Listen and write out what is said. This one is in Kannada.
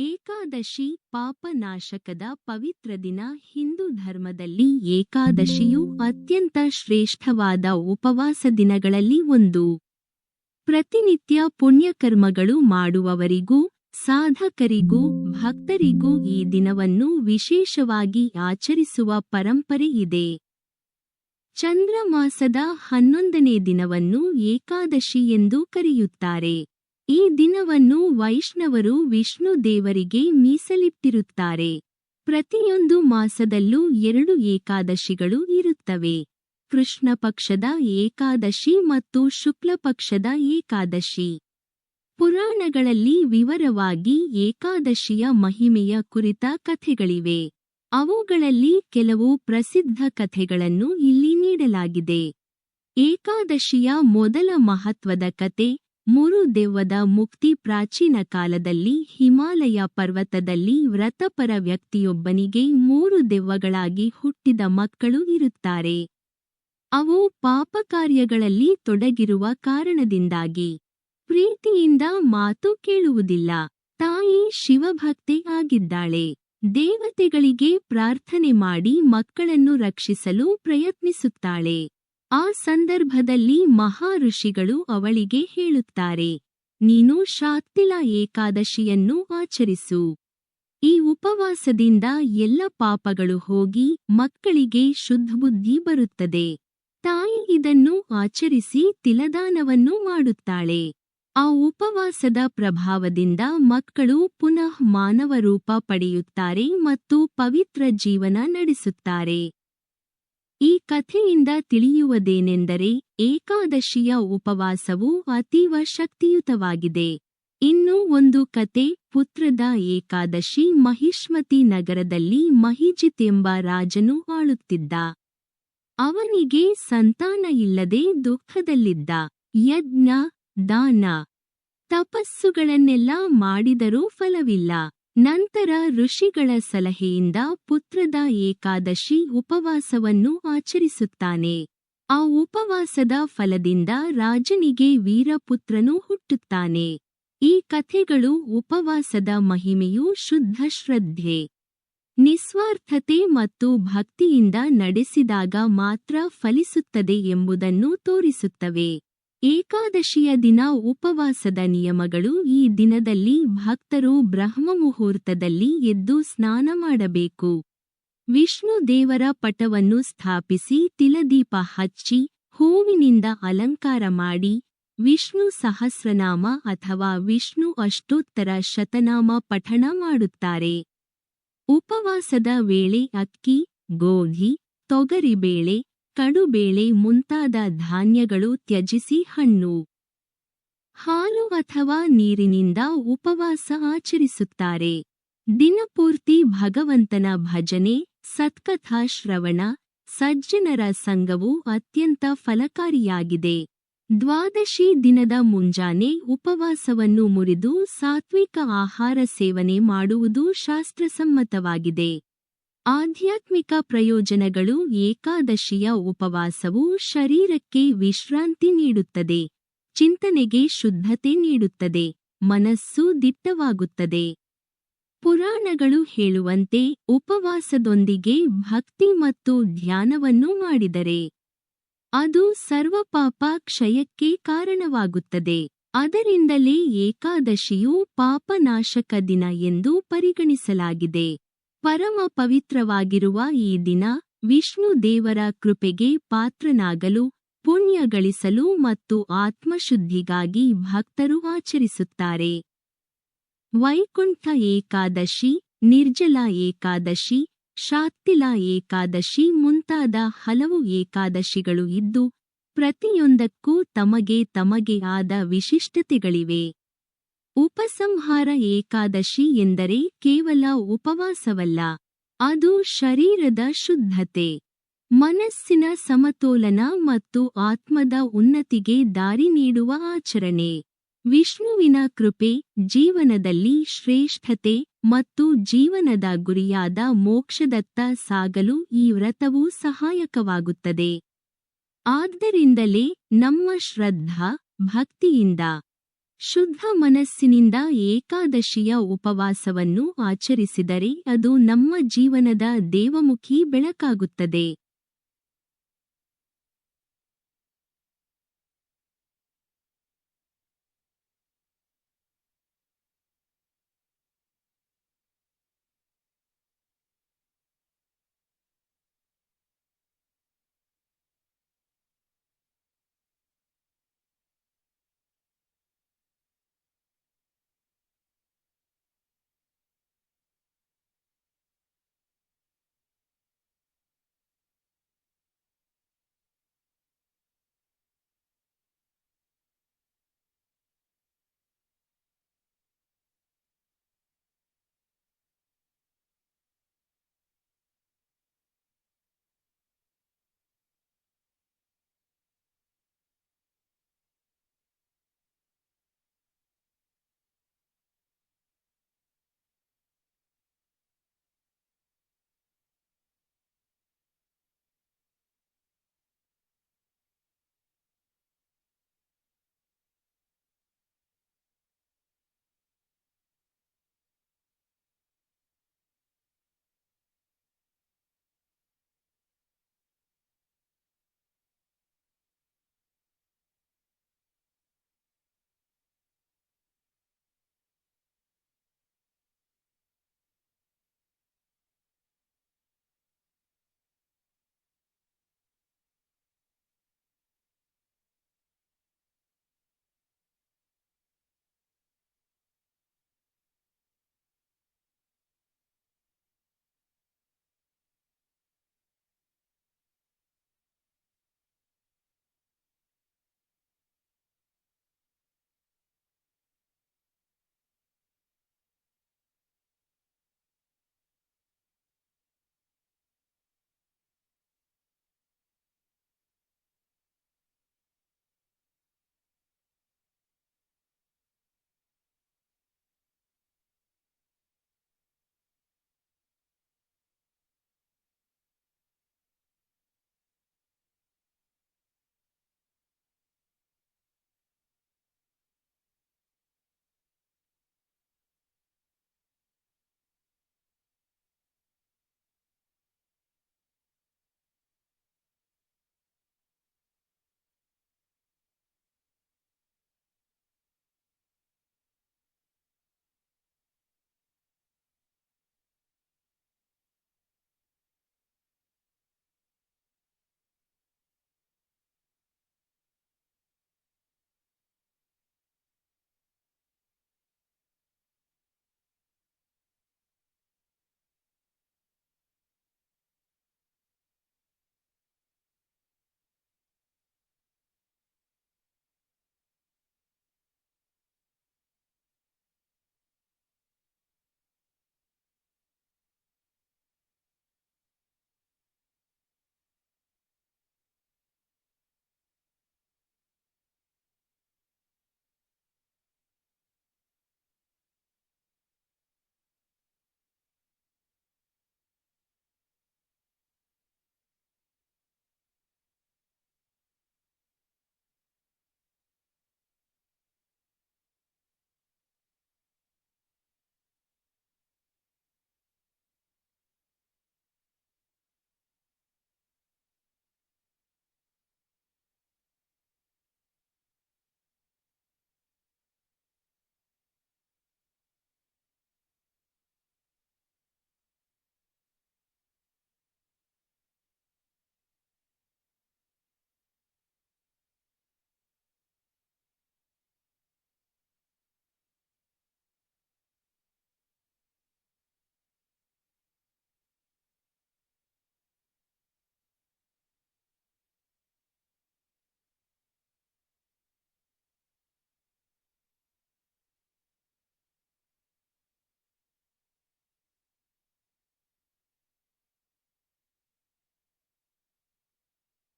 ಏಕಾದಶಿ ಪಾಪನಾಶಕದ ಪವಿತ್ರ ದಿನ ಹಿಂದೂ ಧರ್ಮದಲ್ಲಿ ಏಕಾದಶಿಯು ಅತ್ಯಂತ ಶ್ರೇಷ್ಠವಾದ ಉಪವಾಸ ದಿನಗಳಲ್ಲಿ ಒಂದು. ಪ್ರತಿನಿತ್ಯ ಪುಣ್ಯಕರ್ಮಗಳು ಮಾಡುವವರಿಗೂ, ಸಾಧಕರಿಗೂ, ಭಕ್ತರಿಗೂ ಈ ದಿನವನ್ನು ವಿಶೇಷವಾಗಿ ಆಚರಿಸುವ ಪರಂಪರೆ ಇದೆ. ಚಂದ್ರಮಾಸದ ಹನ್ನೊಂದನೇ ದಿನವನ್ನು ಏಕಾದಶಿ ಎಂದು ಕರೆಯುತ್ತಾರೆ. ಈ ದಿನವನ್ನು ವೈಷ್ಣವರು ವಿಷ್ಣು ದೇವರಿಗೆ ಮೀಸಲಿಟ್ಟಿರುತ್ತಾರೆ. ಪ್ರತಿಯೊಂದು ಮಾಸದಲ್ಲೂ ಎರಡು ಏಕಾದಶಿಗಳು ಇರುತ್ತವೆ. ಕೃಷ್ಣ ಪಕ್ಷದ ಏಕಾದಶಿ ಮತ್ತು ಶುಕ್ಲ ಪಕ್ಷದ ಏಕಾದಶಿ. ಪುರಾಣಗಳಲ್ಲಿ ವಿವರವಾಗಿ ಏಕಾದಶಿಯ ಮಹಿಮೆಯ ಕುರಿತ ಕಥೆಗಳಿವೆ. ಅವುಗಳಲ್ಲಿ ಕೆಲವು ಪ್ರಸಿದ್ಧ ಕಥೆಗಳನ್ನು ಇಲ್ಲಿ ನೀಡಲಾಗಿದೆ. ಏಕಾದಶಿಯ ಮೊದಲ ಮಹತ್ವದ ಕತೆ ಮೂರು ದೆವ್ವದ ಮುಕ್ತಿ ಪ್ರಾಚೀನ ಕಾಲದಲ್ಲಿ ಹಿಮಾಲಯ ಪರ್ವತದಲ್ಲಿ ವ್ರತಪರ ವ್ಯಕ್ತಿಯೊಬ್ಬನಿಗೆ ಮೂರು ದೆವ್ವಗಳಾಗಿ ಹುಟ್ಟಿದ ಮಕ್ಕಳು ಇರುತ್ತಾರೆ. ಅವು ಪಾಪಕಾರ್ಯಗಳಲ್ಲಿ ತೊಡಗಿರುವ ಕಾರಣದಿಂದಾಗಿ ಪ್ರೀತಿಯಿಂದ ಮಾತು ಕೇಳುವುದಿಲ್ಲ. ತಾಯಿ ಶಿವಭಕ್ತಿ ಆಗಿದ್ದಾಳೆ. ದೇವತೆಗಳಿಗೆ ಪ್ರಾರ್ಥನೆ ಮಾಡಿ ಮಕ್ಕಳನ್ನು ರಕ್ಷಿಸಲು ಪ್ರಯತ್ನಿಸುತ್ತಾಳೆ. ಆ ಸಂದರ್ಭದಲ್ಲಿ ಮಹಾಋಷಿಗಳು ಅವಳಿಗೆ ಹೇಳುತ್ತಾರೆ, ನೀನು ಶಾಕ್ತಿಲ ಏಕಾದಶಿಯನ್ನು ಆಚರಿಸು. ಈ ಉಪವಾಸದಿಂದ ಎಲ್ಲ ಪಾಪಗಳು ಹೋಗಿ ಮಕ್ಕಳಿಗೆ ಶುದ್ಧಬುದ್ಧಿ ಬರುತ್ತದೆ. ತಾಯಿ ಇದನ್ನು ಆಚರಿಸಿ ತಿಲದಾನವನ್ನು ಮಾಡುತ್ತಾಳೆ. ಆ ಉಪವಾಸದ ಪ್ರಭಾವದಿಂದ ಮಕ್ಕಳು ಪುನಃ ಮಾನವ ರೂಪ ಪಡೆಯುತ್ತಾರೆ ಮತ್ತು ಪವಿತ್ರ ಜೀವನ ನಡೆಸುತ್ತಾರೆ. ಈ ಕಥೆಯಿಂದ ತಿಳಿಯುವುದೇನೆಂದರೆ ಏಕಾದಶಿಯ ಉಪವಾಸವು ಅತೀವ ಶಕ್ತಿಯುತವಾಗಿದೆ. ಇನ್ನು ಒಂದು ಕತೆ ಪುತ್ರದ ಏಕಾದಶಿ ಮಹಿಷ್ಮತಿ ನಗರದಲ್ಲಿ ಮಹಿಜಿತ್ ಎಂಬ ರಾಜನು ಆಳುತ್ತಿದ್ದ. ಅವನಿಗೆ ಸಂತಾನ ಇಲ್ಲದೆ ದುಃಖದಲ್ಲಿದ್ದ. ಯಜ್ಞ, ದಾನ, ತಪಸ್ಸುಗಳನ್ನೆಲ್ಲ ಮಾಡಿದರೂ ಫಲವಿಲ್ಲ. ನಂತರ ಋಷಿಗಳ ಸಲಹೆಯಿಂದ ಪುತ್ರದ ಏಕಾದಶಿ ಉಪವಾಸವನ್ನು ಆಚರಿಸುತ್ತಾನೆ. ಆ ಉಪವಾಸದ ಫಲದಿಂದ ರಾಜನಿಗೆ ವೀರಪುತ್ರನು ಹುಟ್ಟುತ್ತಾನೆ. ಈ ಕಥೆಗಳು ಉಪವಾಸದ ಮಹಿಮೆಯು ಶುದ್ಧ ಶ್ರದ್ಧೆ, ನಿಸ್ವಾರ್ಥತೆ ಮತ್ತು ಭಕ್ತಿಯಿಂದ ನಡೆಸಿದಾಗ ಮಾತ್ರ ಫಲಿಸುತ್ತದೆ ಎಂಬುದನ್ನು ತೋರಿಸುತ್ತವೆ. ಏಕಾದಶಿಯ ದಿನ ಉಪವಾಸದ ನಿಯಮಗಳು ಈ ದಿನದಲ್ಲಿ ಭಕ್ತರು ಬ್ರಹ್ಮ ಮುಹೂರ್ತದಲ್ಲಿ ಎದ್ದು ಸ್ನಾನ ಮಾಡಬೇಕು. ವಿಷ್ಣು ದೇವರ ಪಟವನ್ನು ಸ್ಥಾಪಿಸಿ ತಿಲದೀಪ ಹಚ್ಚಿ ಹೂವಿನಿಂದ ಅಲಂಕಾರ ಮಾಡಿ ವಿಷ್ಣು ಸಹಸ್ರನಾಮ ಅಥವಾ ವಿಷ್ಣು ಅಷ್ಟೋತ್ತರ ಶತನಾಮ ಪಠಣ ಮಾಡುತ್ತಾರೆ. ಉಪವಾಸದ ವೇಳೆ ಅಕ್ಕಿ, ಗೋಧಿ, ತೊಗರಿಬೇಳೆ ಕಡುಬೇಳೆ ಮುಂತಾದ ಧಾನ್ಯಗಳು ತ್ಯಜಿಸಿ ಹಣ್ಣು. ಹಾಲು ಅಥವಾ ನೀರಿನಿಂದ ಉಪವಾಸ ಆಚರಿಸುತ್ತಾರೆ. ದಿನಪೂರ್ತಿ ಭಗವಂತನ ಭಜನೆ, ಸತ್ಕಥಾ ಶ್ರವಣ, ಸಜ್ಜನರ ಸಂಘವು ಅತ್ಯಂತ ಫಲಕಾರಿಯಾಗಿದೆ. ದ್ವಾದಶಿ ದಿನದ ಮುಂಜಾನೆ ಉಪವಾಸವನ್ನು ಮುರಿದು ಸಾತ್ವಿಕ ಆಹಾರ ಸೇವನೆ ಮಾಡುವುದು ಶಾಸ್ತ್ರಸಮ್ಮತವಾಗಿದೆ. ಆಧ್ಯಾತ್ಮಿಕ ಪ್ರಯೋಜನಗಳು ಏಕಾದಶಿಯ ಉಪವಾಸವು ಶರೀರಕ್ಕೆ ವಿಶ್ರಾಂತಿ ನೀಡುತ್ತದೆ. ಚಿಂತನೆಗೆ ಶುದ್ಧತೆ ನೀಡುತ್ತದೆ. ಮನಸ್ಸು ದಿಟ್ಟವಾಗುತ್ತದೆ. ಪುರಾಣಗಳು ಹೇಳುವಂತೆ ಉಪವಾಸದೊಂದಿಗೆ ಭಕ್ತಿ ಮತ್ತು ಧ್ಯಾನವನ್ನು ಮಾಡಿದರೆ ಅದು ಸರ್ವಪಾಪ ಕ್ಷಯಕ್ಕೆ ಕಾರಣವಾಗುತ್ತದೆ. ಅದರಿಂದಲೇ ಏಕಾದಶಿಯು ಪಾಪನಾಶಕ ದಿನ ಎಂದು ಪರಿಗಣಿಸಲಾಗಿದೆ. ಪರಮ ಪವಿತ್ರವಾಗಿರುವ ಈ ದಿನ ವಿಷ್ಣು ದೇವರ ಕೃಪೆಗೆ ಪಾತ್ರನಾಗಲು ಪುಣ್ಯ ಗಳಿಸಲು ಮತ್ತು ಆತ್ಮಶುದ್ಧಿಗಾಗಿ ಭಕ್ತರು ಆಚರಿಸುತ್ತಾರೆ. ವೈಕುಂಠ ಏಕಾದಶಿ, ನಿರ್ಜಲ ಏಕಾದಶಿ, ಶಾತ್ತಿಲ ಏಕಾದಶಿ ಮುಂತಾದ ಹಲವು ಏಕಾದಶಿಗಳು ಇದ್ದು, ಪ್ರತಿಯೊಂದಕ್ಕೂ ತಮಗೆ ತಮಗೆ ಆದ ವಿಶಿಷ್ಟತೆಗಳಿವೆ. ಉಪಸಂಹಾರ ಏಕಾದಶಿ ಎಂದರೆ ಕೇವಲ ಉಪವಾಸವಲ್ಲ, ಅದು ಶರೀರದ ಶುದ್ಧತೆ. ಮನಸ್ಸಿನ ಸಮತೋಲನ ಮತ್ತು ಆತ್ಮದ ಉನ್ನತಿಗೆ ದಾರಿ ನೀಡುವ ಆಚರಣೆ. ವಿಷ್ಣುವಿನ ಕೃಪೆ ಜೀವನದಲ್ಲಿ ಶ್ರೇಷ್ಠತೆ ಮತ್ತು ಜೀವನದ ಗುರಿಯಾದ ಮೋಕ್ಷದತ್ತ ಸಾಗಲು ಈ ವ್ರತವು ಸಹಾಯಕವಾಗುತ್ತದೆ. ಆದ್ದರಿಂದಲೇ ನಮ್ಮ ಶ್ರದ್ಧಾ ಭಕ್ತಿಯಿಂದ ಶುದ್ಧ ಮನಸ್ಸಿನಿಂದ ಏಕಾದಶಿಯ ಉಪವಾಸವನ್ನು ಆಚರಿಸಿದರೆ ಅದು ನಮ್ಮ ಜೀವನದ ದೇವಮುಖಿ ಬೆಳಕಾಗುತ್ತದೆ.